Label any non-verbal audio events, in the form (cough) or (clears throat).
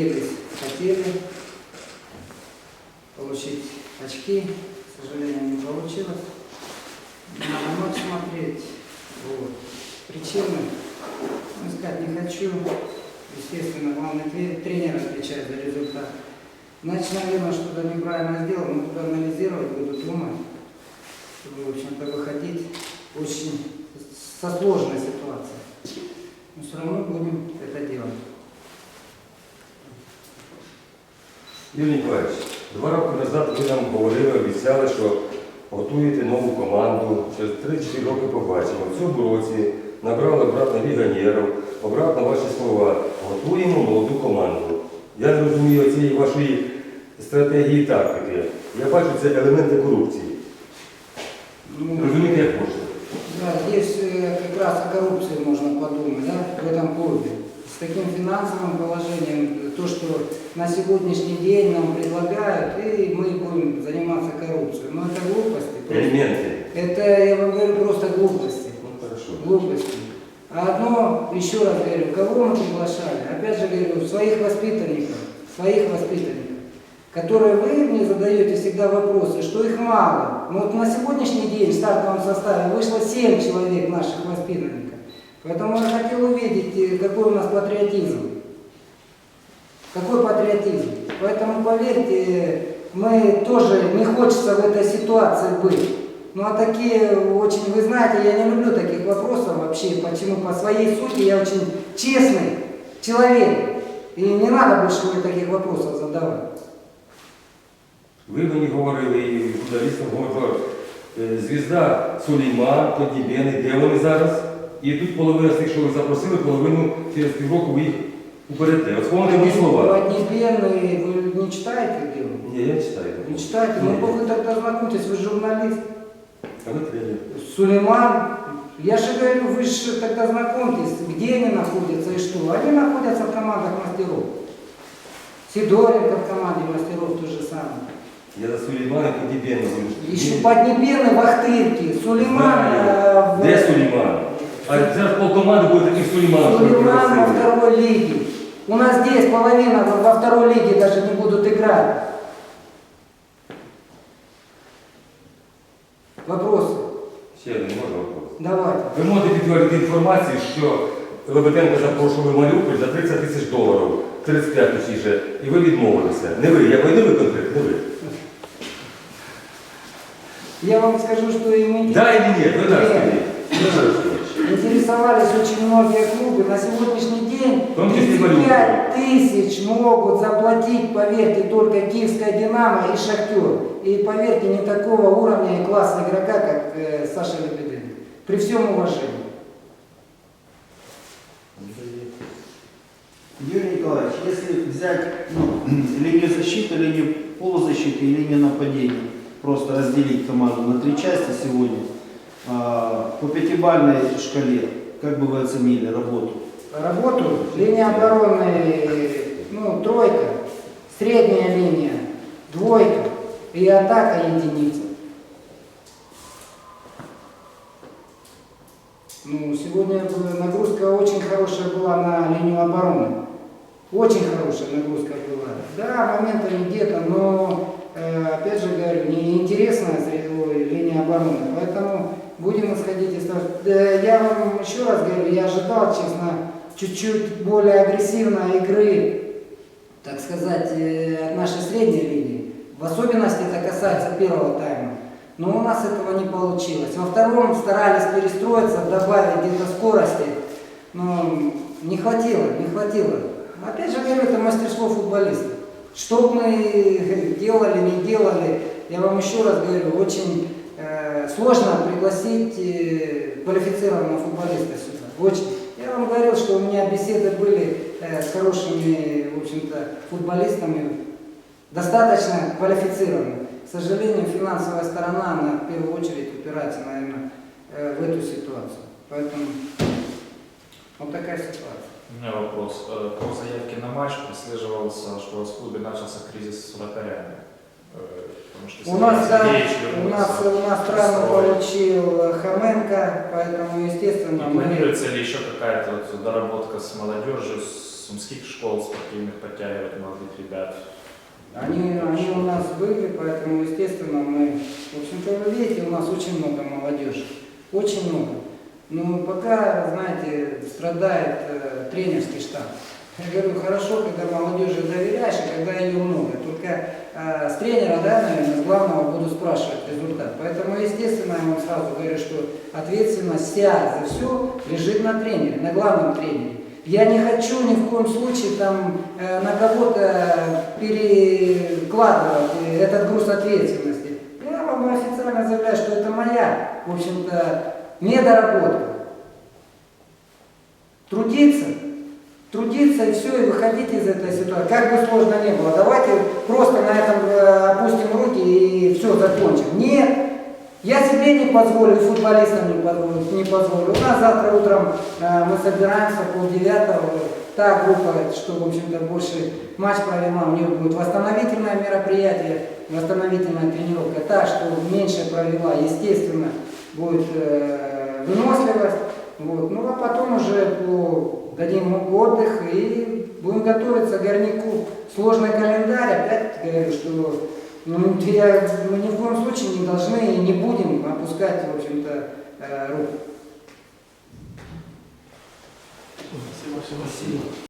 надеялись, хотели получить очки. К сожалению, не получилось. Надо матч смотреть. Вот. Причины ну, искать не хочу. Естественно, главный тре- тренер отвечает за результат. Значит, наверное, что-то неправильно сделал, но буду анализировать, буду думать, чтобы, в общем-то, выходить очень со сложной ситуации. Но все равно будем это делать. Юрій Ніколаєвич, два роки назад ви нам говорили, обіцяли, що готуєте нову команду. Через 3-4 роки побачимо. В цьому році набрали обратно легіонерів, обратно ваші слова. Готуємо молоду команду. Я не розумію цієї вашої стратегії і тактики. Я бачу, це елементи корупції. Ну, Розумієте, як можна? Да, здесь э, как раз о коррупции можно подумать, да, в этом клубе. С таким финансовым положением, то, что на сегодняшний день нам предлагают, и мы будем заниматься коррупцией. Но это глупости. Елементи. Это, я вам говорю, просто глупости. Ну, хорошо. Глупости. А одно, еще раз говорю, кого мы приглашали? Опять же говорю, своих воспитанников, своих воспитанников, которые вы мне задаете всегда вопросы, что их мало. Но вот на сегодняшний день в стартовом составе вышло 7 человек наших воспитанников. Поэтому я хотел увидеть, э, какой у нас патриотизм. Какой патриотизм. Поэтому, поверьте, мы тоже не хочется в этой ситуации быть. Ну а такие очень, вы знаете, я не люблю таких вопросов вообще. Почему? По своей сути я очень честный человек. И не надо больше мне таких вопросов задавать. Ви мені говорили і журналістам говорили, е, звізда Сулейман, Подібєни, де вони зараз? І тут половина з тих, що ви запросили, половину через півроку ви їх уберете. От вспомните мої слова. Поднебенный, вы не читаете дело? Ні, я не читаю. Не читаете? Ну вы тогда знакомьтесь, вы журналист. А ви тренер. Сулейман, я же говорю, вы же тогда знакомьтесь, где они находятся и что. Они находятся в командах мастеров. Сидоренко в команде мастеров то же самое. Я за Сулеймана і Подібєна говорю. Еще Поднебенный в Ахтырке, Сулейман э, в... Де Сулейман? А зараз полкоманди буде таких Сулейманів. що ви Сулейман во просили. второй лиге. У нас здесь половина во во второй лиге даже не будут играть. Вопросы? Ще один можна вопрос. Давайте. Ви можете підтвердити інформацію, що Лебеденко запрошували Маріуполь за 30 тисяч доларів, 35 точніше, і ви відмовилися. Не ви, я не ви конкретно, не ви. Я вам скажу, что и мы... Да или нет? Вы да, Нет. скажите. Александр Алексеевич. Интересовались очень многие клубы. На сегодняшний день В том числе 35 тысяч могут заплатить, поверьте, только Киевская «Динамо» и «Шахтер». И поверьте, не такого уровня и класса игрока, как э, Саша Лебеденко. При всем уважении. Юрий Николаевич, если взять ну, (clears throat) линию защиты, линию полузащиты и линию нападения, просто разделить команду на три части сегодня, по пятибалльной шкале, как бы вы оценили работу? Работу, линия обороны, ну, тройка, средняя линия, двойка и атака единица. Ну, сегодня нагрузка очень хорошая была на линию обороны. Очень хорошая нагрузка была. Да, моментами где-то, но, э, опять же говорю, неинтересная зрелой линия обороны. Поэтому будем исходить из того, что- Да, вам еще раз говорю, я ожидал, честно, чуть-чуть более агрессивной игры, так сказать, э, нашей средней линии. В особенности это касается первого тайма. Но у нас этого не получилось. Во втором старались перестроиться, добавить где-то скорости. Но не хватило, не хватило. Опять же говорю, это мастерство футболиста. Что бы мы делали, не делали, я вам еще раз говорю, очень сложно пригласить э, квалифицированного футболиста сюда. Очень. Я вам говорил, что у меня беседы были э, с хорошими, в общем-то, футболистами, достаточно квалифицированными. К сожалению, финансовая сторона, она в первую очередь упирается, наверное, э, в эту ситуацию. Поэтому вот такая ситуация. У меня вопрос. Э, По заявке на матч прослеживался, что в клубе начался кризис с вратарями. Э, У нас, да, у нас, у нас травму получил Хоменко, поэтому, естественно, Не мы... планируется ли еще какая-то вот доработка с молодежью, с сумских школ спортивных подтягивать молодых ребят. Они, они у нас были, поэтому, естественно, мы, в общем-то, вы видите, у нас очень много молодежи, очень много. Но пока, знаете, страдает э, тренерский штаб. Я говорю, хорошо, когда молодежи доверяешь, и когда ее много. Э, с тренера, да, наверное, с главного буду спрашивать результат. Поэтому, естественно, я вам сразу говорю, что ответственность вся за все лежит на тренере, на главном тренере. Я не хочу ни в коем случае там э, на кого-то перекладывать э, этот груз ответственности. Я вам официально заявляю, что это моя, в общем-то, недоработка. Трудиться, трудиться и все, и выходить из этой ситуации. Как бы сложно ни было, давайте просто на этом э, опустим руки и все закончим. Нет, я себе не позволю, футболистам не позволю. Не позволю. У нас завтра утром э, мы собираемся полдевятого. Та группа, что, в общем-то, больше матч провела, у нее будет восстановительное мероприятие, восстановительная тренировка. Та, что меньше провела, естественно, будет э, выносливость. Вот. Ну а потом уже по, дадим отдых и будем готовиться к горняку. Сложный календарь, опять говорю, что ну, я, мы ни в коем случае не должны и не будем опускать, в общем-то, э, руку. Спасибо.